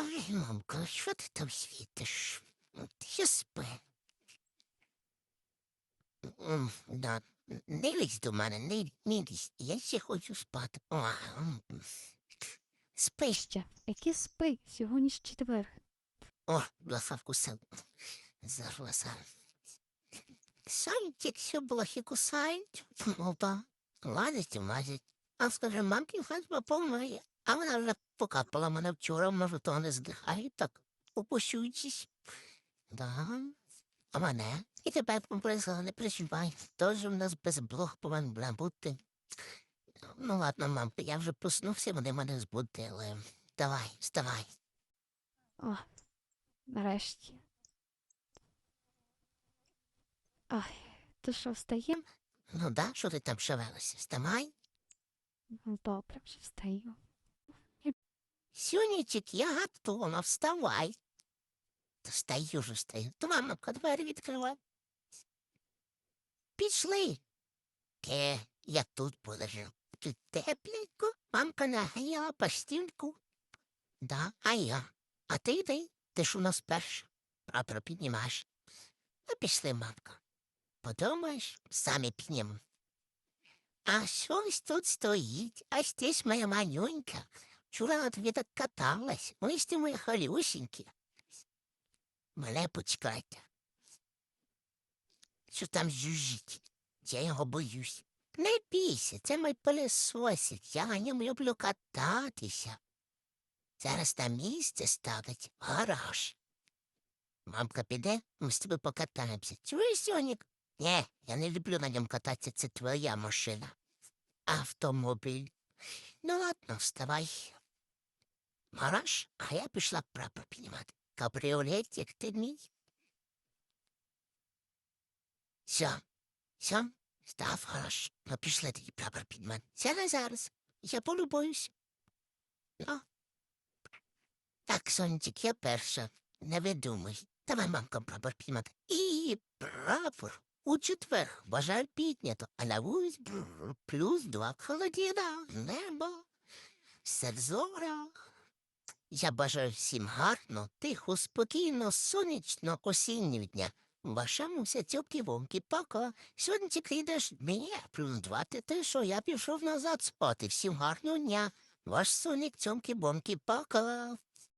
Ой, мамко, що ти там світиш? Я спи. Да, не лізь до мене, не, не лізь. Я ще хочу спати. О, спи ще. Які спи, сьогодні ж четвер. О, блоса вкусив. Зароса. Сончик все блохи кусають. Опа. Лазить і лазить. А скаже, мамки хай помиє. А вона вже покапала мене вчора, може, то не здихає так, опущуючись. Да. А мене? І тепер поблизу не переживай. Тож у нас без блох повинен бути. Ну ладно, мамка, я вже проснувся, вони мене збудили. Давай, вставай. О, нарешті. Ой, то що, встаєм? Ну да, що ти там шевелишся? Вставай. Ну, Добре, вже встаю. Сюнічик, я готова, вставай. Та стаю вже стаю. Мамка двері відкривай. Пішли. Те, я тут полежу. Тут тепленько, мамка нагріла постільку. Да, а я. А ти йди, ти ж у нас перша. Прапор піднімаєш. Ну, пішли, мамка. Подумаєш, самі піднімемо. А щось тут стоїть, а здесь моя манюнька. Вчора от ви так каталась, ти мої халюсінькі. Мене почекайте. Що там жужжить? Я його боюсь. Не бійся, це мій пилесосик, я на ньому люблю кататися. Зараз на місце ставить гараж. Мамка піде, ми з тобою покатаємося. Чуєш, Сьонік? Ні, я не люблю на ньому кататися, це твоя машина. Автомобіль. Ну ладно, вставай. Гараж, а я пішла прапор піднімати. Кабріолет, як ти мій. Все, все, став гараж. Ну, пішли тоді прапор піднімати. Сядай зараз, я полюбуюсь. Ну. Так, сонечек, я перша. Не видумуй. Давай, мамка, прапор піднімати. І прапор у четвер бажаю піднято, а на вулиць бррр, плюс два холодіна, небо, серзора. Я бажаю всім гарно, тихо, спокійно, сонячно осіннього дня. Ваша муся цьопки вомки пока. Сьогодні ти прийдеш мені, плюс два ти те, що я пішов назад спати. Всім гарного дня. Ваш соник цьомки бомки пока.